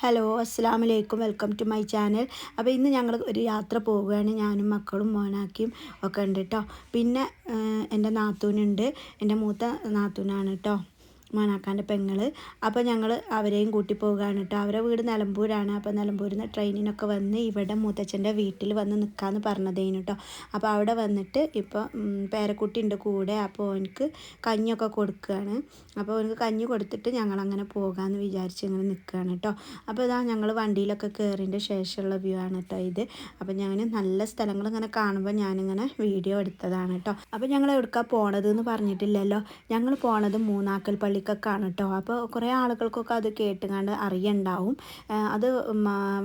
Hello അസ്സാം വലൈക്കും welcome to my channel. അപ്പോൾ ഇന്ന് ഞങ്ങൾ ഒരു യാത്ര പോവുകയാണ്. ഞാനും മക്കളും മോനാക്കിയും ഒക്കെ ഉണ്ട് കേട്ടോ പിന്നെ എന്റെ നാത്തൂനുണ്ട്. എന്റെ മൂത്ത നാത്തൂനാണ് കേട്ടോ മോനാക്കാന്റെ പെങ്ങൾ അപ്പോൾ ഞങ്ങൾ അവരെയും കൂട്ടി പോവുകയാണ് കേട്ടോ അവരെ വീട് നിലമ്പൂരാണ്. അപ്പോൾ നിലമ്പൂരിൽ നിന്ന് ട്രെയിനിനൊക്കെ വന്ന് ഇവിടെ മൂത്തച്ഛന്റെ വീട്ടിൽ വന്ന് നിൽക്കാമെന്ന് പറഞ്ഞതേനു കേട്ടോ അപ്പോൾ അവിടെ വന്നിട്ട് ഇപ്പോൾ പേരക്കുട്ടി ഉണ്ട് കൂടെ. അപ്പോൾ എനിക്ക് കഞ്ഞിയൊക്കെ കൊടുക്കുകയാണ് അപ്പോൾ എനിക്ക് കഞ്ഞി കൊടുത്തിട്ട് ഞങ്ങൾ അങ്ങനെ പോകാമെന്ന് വിചാരിച്ച് ഇങ്ങനെ നിൽക്കുകയാണ് കേട്ടോ അപ്പോൾ ഇതാ ഞങ്ങൾ വണ്ടിയിലൊക്കെ കയറിയതിന്റെ ശേഷമുള്ള വ്യൂ ആണ് കേട്ടോ ഇത്. അപ്പോൾ ഞാൻ നല്ല സ്ഥലങ്ങൾ ഇങ്ങനെ കാണുമ്പോൾ ഞാനിങ്ങനെ വീഡിയോ എടുത്തതാണ് കേട്ടോ അപ്പോൾ ഞങ്ങൾ എവിടേക്കാണ് പോണത് എന്ന് പറഞ്ഞിട്ടില്ലല്ലോ. ഞങ്ങൾ പോണത് മൂന്നാക്കൽ പള്ളി പള്ളിക്കൊക്കെയാണ് കേട്ടോ അപ്പോൾ കുറേ ആളുകൾക്കൊക്കെ അത് കേട്ടുകൊണ്ട് അറിയണ്ടാവും. അത്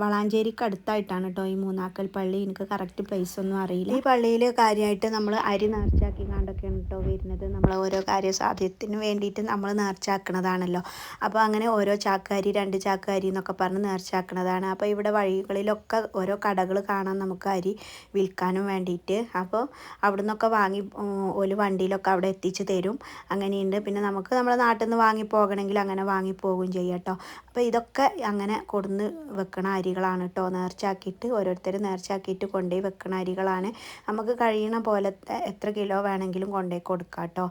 വളാഞ്ചേരിക്ക് അടുത്തായിട്ടാണ് കേട്ടോ ഈ മൂന്നാക്കൽ പള്ളി. എനിക്ക് കറക്റ്റ് പ്ലേസ് ഒന്നും അറിയില്ല. ഈ പള്ളിയിൽ കാര്യമായിട്ട് നമ്മൾ അരി നേർച്ചാക്കി കണ്ടൊക്കെയാണ് കേട്ടോ വരുന്നത്. നമ്മൾ ഓരോ കാര്യസാധ്യത്തിന് വേണ്ടിയിട്ട് നമ്മൾ നേർച്ചാക്കണതാണല്ലോ അപ്പോൾ അങ്ങനെ ഓരോ ചാക്കാരി രണ്ട് ചാക്കാരി എന്നൊക്കെ പറഞ്ഞ് നേർച്ചാക്കണതാണ് അപ്പോൾ ഇവിടെ വഴികളിലൊക്കെ ഓരോ കടകൾ കാണാൻ നമുക്ക് അരി വിൽക്കാനും വേണ്ടിയിട്ട്. അപ്പോൾ അവിടെ നിന്നൊക്കെ വാങ്ങി ഒരു വണ്ടിയിലൊക്കെ അവിടെ എത്തിച്ച് തരും. അങ്ങനെയുണ്ട്. പിന്നെ നമുക്ക് നമ്മുടെ നാട്ടിൽ നാട്ടിൽ നിന്ന് വാങ്ങിപ്പോകണമെങ്കിൽ അങ്ങനെ വാങ്ങിപ്പോകുകയും ചെയ്യാം കേട്ടോ. അപ്പോൾ ഇതൊക്കെ അങ്ങനെ കൊടുന്ന് വെക്കണ അരികളാണ് കേട്ടോ. നേർച്ചാക്കിയിട്ട് ഓരോരുത്തർ നേർച്ചാക്കിയിട്ട് കൊണ്ടുപോയി വെക്കണ അരികളാണ്. നമുക്ക് കഴിയണ പോലത്തെ എത്ര കിലോ വേണമെങ്കിലും കൊണ്ടുപോയി കൊടുക്കാം കേട്ടോ.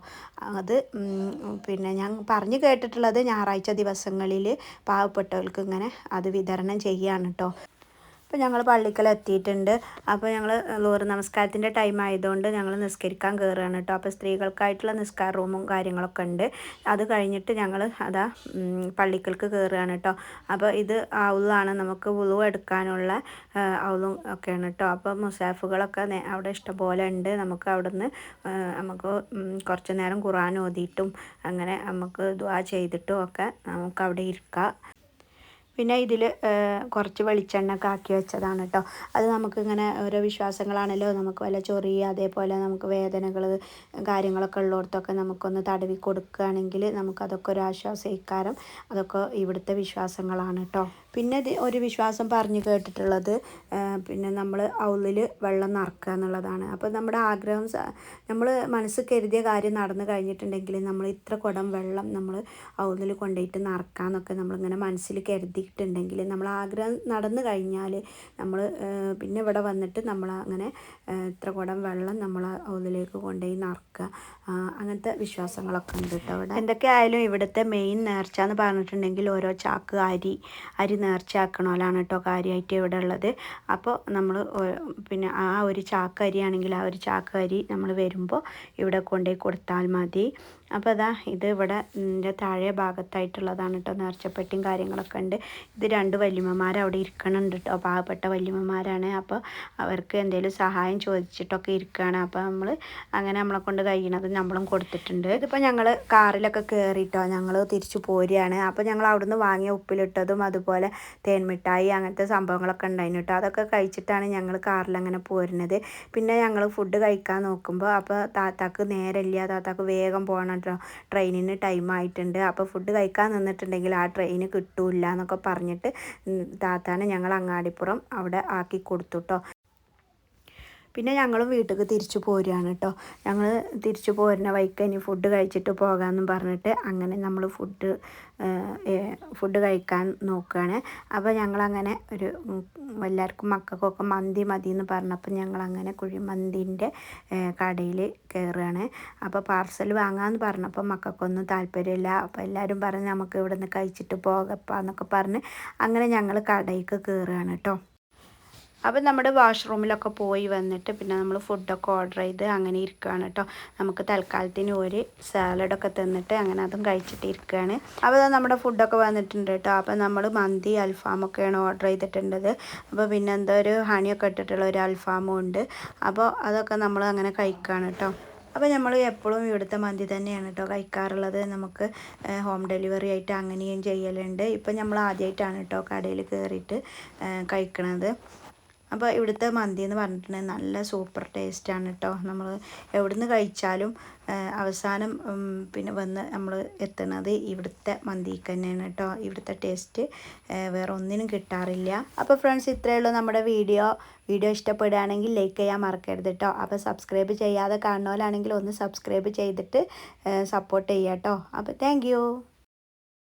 അത് പിന്നെ ഞാൻ പറഞ്ഞു കേട്ടിട്ടുള്ളത് ഞായറാഴ്ച ദിവസങ്ങളിൽ പാവപ്പെട്ടവർക്ക് ഇങ്ങനെ അത് വിതരണം ചെയ്യുകയാണ് കേട്ടോ. അപ്പോൾ ഞങ്ങൾ പള്ളിക്കൽ എത്തിയിട്ടുണ്ട് അപ്പോൾ ഞങ്ങൾ ലൂർ നമസ്കാരത്തിന്റെ ടൈം ആയതുകൊണ്ട് ഞങ്ങൾ നിസ്കരിക്കാൻ കയറുകയാണ് കേട്ടോ അപ്പോൾ സ്ത്രീകൾക്കായിട്ടുള്ള നിസ്കാര റൂമും കാര്യങ്ങളൊക്കെ ഉണ്ട്. അത് കഴിഞ്ഞിട്ട് ഞങ്ങൾ അതാ പള്ളിക്കൽക്ക് കയറുകയാണ് കേട്ടോ അപ്പോൾ ഇത് ഔളാണ് നമുക്ക് ഉളു എടുക്കാനുള്ള ഔളും ഒക്കെയാണ് കേട്ടോ അപ്പോൾ മുസാഫുകളൊക്കെ അവിടെ ഇഷ്ടംപോലെ ഉണ്ട്. നമുക്ക് അവിടുന്ന് നമുക്ക് കുറച്ച് നേരം ഖുറാൻ ഓതിയിട്ടും അങ്ങനെ നമുക്ക് ദ്വാ ചെയ്തിട്ടും ഒക്കെ നമുക്ക് അവിടെ ഇരിക്കാം. പിന്നെ ഇതിൽ കുറച്ച് വെളിച്ചെണ്ണ ഒക്കെ ആക്കി വെച്ചതാണ് കേട്ടോ അത് നമുക്കിങ്ങനെ ഓരോ വിശ്വാസങ്ങളാണല്ലോ നമുക്ക് വല്ല ചൊറി അതേപോലെ നമുക്ക് വേദനകൾ കാര്യങ്ങളൊക്കെ ഉള്ളിടത്തൊക്കെ നമുക്കൊന്ന് തടവി കൊടുക്കുകയാണെങ്കിൽ നമുക്കതൊക്കെ ഒരു ആശ്വാസയിക്കാരം അതൊക്കെ ഇവിടുത്തെ വിശ്വാസങ്ങളാണ് കേട്ടോ പിന്നെ ഒരു വിശ്വാസം പറഞ്ഞു കേട്ടിട്ടുള്ളത് പിന്നെ നമ്മൾ ഔളിൽ വെള്ളം നിറക്കുക എന്നുള്ളതാണ്. അപ്പോൾ നമ്മുടെ ആഗ്രഹം നമ്മൾ മനസ്സ് കരുതിയ കാര്യം നടന്നു കഴിഞ്ഞിട്ടുണ്ടെങ്കിൽ നമ്മൾ ഇത്ര കുടം വെള്ളം നമ്മൾ ഔളിൽ കൊണ്ടുപോയിട്ട് നിറക്കാമെന്നൊക്കെ നമ്മളിങ്ങനെ മനസ്സിൽ കരുതിയിട്ടുണ്ടെങ്കിൽ നമ്മൾ ആഗ്രഹം നടന്നു കഴിഞ്ഞാൽ നമ്മൾ പിന്നെ ഇവിടെ വന്നിട്ട് നമ്മൾ അങ്ങനെ ഇത്ര കുടം വെള്ളം നമ്മൾ അതിലേക്ക് കൊണ്ടുപോയി നിറക്കുക. അങ്ങനത്തെ വിശ്വാസങ്ങളൊക്കെ ഉണ്ട് കേട്ടോ അവിടെ എന്തൊക്കെ ആയാലും ഇവിടുത്തെ മെയിൻ നേർച്ച എന്ന് പറഞ്ഞിട്ടുണ്ടെങ്കിൽ ഓരോ ചാക്ക് അരി അരി നേർച്ചയാക്കണോലാണ് കേട്ടോ കാര്യമായിട്ട് ഇവിടെ ഉള്ളത്. അപ്പോൾ നമ്മൾ പിന്നെ ആ ഒരു ചാക്ക് അരിയാണെങ്കിൽ ആ ഒരു ചാക്ക് അരി നമ്മൾ വരുമ്പോൾ ഇവിടെ കൊണ്ടുപോയി കൊടുത്താൽ മതി. അപ്പോൾ അതാ ഇത് ഇവിടെ താഴെ ഭാഗത്തായിട്ടുള്ളതാണ് കേട്ടോ നേർച്ചപ്പെട്ടിയും കാര്യങ്ങളൊക്കെ ഉണ്ട്. ഇത് രണ്ട് വല്യമ്മമാർ അവിടെ ഇരിക്കണുണ്ട് കേട്ടോ പാവപ്പെട്ട വല്യമ്മമാരാണ്. അപ്പോൾ അവർക്ക് എന്തെങ്കിലും സഹായം ചോദിച്ചിട്ടൊക്കെ ഇരിക്കുകയാണ്. അപ്പോൾ നമ്മൾ അങ്ങനെ നമ്മളെ കൊണ്ട് കഴിയണത് നമ്മളും കൊടുത്തിട്ടുണ്ട്. ഇതിപ്പോൾ ഞങ്ങൾ കാറിലൊക്കെ കയറിയിട്ടോ ഞങ്ങൾ തിരിച്ചു പോരുകയാണ്. അപ്പോൾ ഞങ്ങൾ അവിടുന്ന് വാങ്ങിയ ഉപ്പിലിട്ടതും അതുപോലെ തേൻമിഠായി അങ്ങനത്തെ സംഭവങ്ങളൊക്കെ ഉണ്ടായിരുന്നു കേട്ടോ. അതൊക്കെ കഴിച്ചിട്ടാണ് ഞങ്ങൾ കാറിൽ അങ്ങനെ പോരുന്നത്. പിന്നെ ഞങ്ങൾ ഫുഡ് കഴിക്കാൻ നോക്കുമ്പോൾ അപ്പോൾ താത്താക്ക് നേരമില്ല താത്താക്ക് വേഗം പോകണം കേട്ടോ ട്രെയിനിന് ടൈം ആയിട്ടുണ്ട് അപ്പോൾ ഫുഡ് കഴിക്കാൻ നിന്നിട്ടുണ്ടെങ്കിൽ ആ ട്രെയിന് കിട്ടൂല എന്നൊക്കെ പറഞ്ഞിട്ട് താത്താനെ ഞങ്ങൾ അങ്ങാടിപ്പുറം അവിടെ ആക്കി കൊടുത്തു കേട്ടോ പിന്നെ ഞങ്ങളും വീട്ടിലേക്ക് തിരിച്ചു പോരുകയാണ് കേട്ടോ ഞങ്ങൾ തിരിച്ചു പോരുന്ന വൈക്ക് ഇനി ഫുഡ് കഴിച്ചിട്ട് പോകാമെന്നും പറഞ്ഞിട്ട് അങ്ങനെ നമ്മൾ ഫുഡ് ഫുഡ് കഴിക്കാൻ നോക്കുകയാണ്. അപ്പോൾ ഞങ്ങളങ്ങനെ ഒരു എല്ലാവർക്കും മക്കൾക്കൊക്കെ മന്തി മതി എന്ന് പറഞ്ഞപ്പോൾ ഞങ്ങൾ അങ്ങനെ കുഴിമന്തിന്റെ കടയിൽ കയറുകയാണ്. അപ്പോൾ പാർസൽ വാങ്ങാമെന്ന് പറഞ്ഞപ്പോൾ മക്കൾക്കൊന്നും താല്പര്യമില്ല. അപ്പോൾ എല്ലാവരും പറഞ്ഞ് നമുക്ക് ഇവിടെ നിന്ന് കഴിച്ചിട്ട് പോകപ്പാന്നൊക്കെ പറഞ്ഞ് അങ്ങനെ ഞങ്ങൾ കടയിലേക്ക് കയറുകയാണ് കേട്ടോ. അപ്പം നമ്മുടെ വാഷ്റൂമിലൊക്കെ പോയി വന്നിട്ട് പിന്നെ നമ്മൾ ഫുഡൊക്കെ ഓർഡർ ചെയ്ത് അങ്ങനെ ഇരിക്കുകയാണ് കേട്ടോ നമുക്ക് തൽക്കാലത്തിന് ഒരു സാലഡൊക്കെ തന്നിട്ട് അങ്ങനെ അതും കഴിച്ചിട്ട് ഇരിക്കുകയാണ് അപ്പോൾ നമ്മുടെ ഫുഡൊക്കെ വന്നിട്ടുണ്ട് കേട്ടോ അപ്പം നമ്മൾ മന്തി അൽഫാമൊക്കെയാണ് ഓർഡർ ചെയ്തിട്ടുണ്ടത് അപ്പോൾ പിന്നെ എന്തോ ഒരു ഹണിയൊക്കെ ഇട്ടിട്ടുള്ള ഒരു അൽഫാമും ഉണ്ട്. അപ്പോൾ അതൊക്കെ നമ്മൾ അങ്ങനെ കഴിക്കുകയാണ് കേട്ടോ അപ്പോൾ നമ്മൾ എപ്പോഴും ഇവിടുത്തെ മന്തി തന്നെയാണ് കേട്ടോ കഴിക്കാറുള്ളത്. നമുക്ക് ഹോം ഡെലിവറി ആയിട്ട് അങ്ങനെയും ചെയ്യലുണ്ട്. ഇപ്പം നമ്മൾ ആദ്യമായിട്ടാണ് കേട്ടോ കടയിൽ കയറിയിട്ട് കഴിക്കണത്. അപ്പോൾ ഇവിടുത്തെ മന്തി എന്ന് പറഞ്ഞിട്ടുണ്ടെങ്കിൽ നല്ല സൂപ്പർ ടേസ്റ്റാണ് കേട്ടോ നമ്മൾ എവിടുന്ന് കഴിച്ചാലും അവസാനം പിന്നെ വന്ന് നമ്മൾ എത്തുന്നത് ഇവിടുത്തെ മന്തിക്ക് തന്നെയാണ് കേട്ടോ ഇവിടുത്തെ ടേസ്റ്റ് വേറെ ഒന്നിനും കിട്ടാറില്ല. അപ്പോൾ ഫ്രണ്ട്സ് ഇത്രയേ ഉള്ളൂ നമ്മുടെ വീഡിയോ വീഡിയോ ഇഷ്ടപ്പെടുകയാണെങ്കിൽ ലൈക്ക് ചെയ്യാൻ മറക്കരുത് കേട്ടോ അപ്പോൾ സബ്സ്ക്രൈബ് ചെയ്യാതെ കാണുന്നവരാണെങ്കിൽ ഒന്ന് സബ്സ്ക്രൈബ് ചെയ്തിട്ട് സപ്പോർട്ട് ചെയ്യാം കേട്ടോ അപ്പോൾ താങ്ക്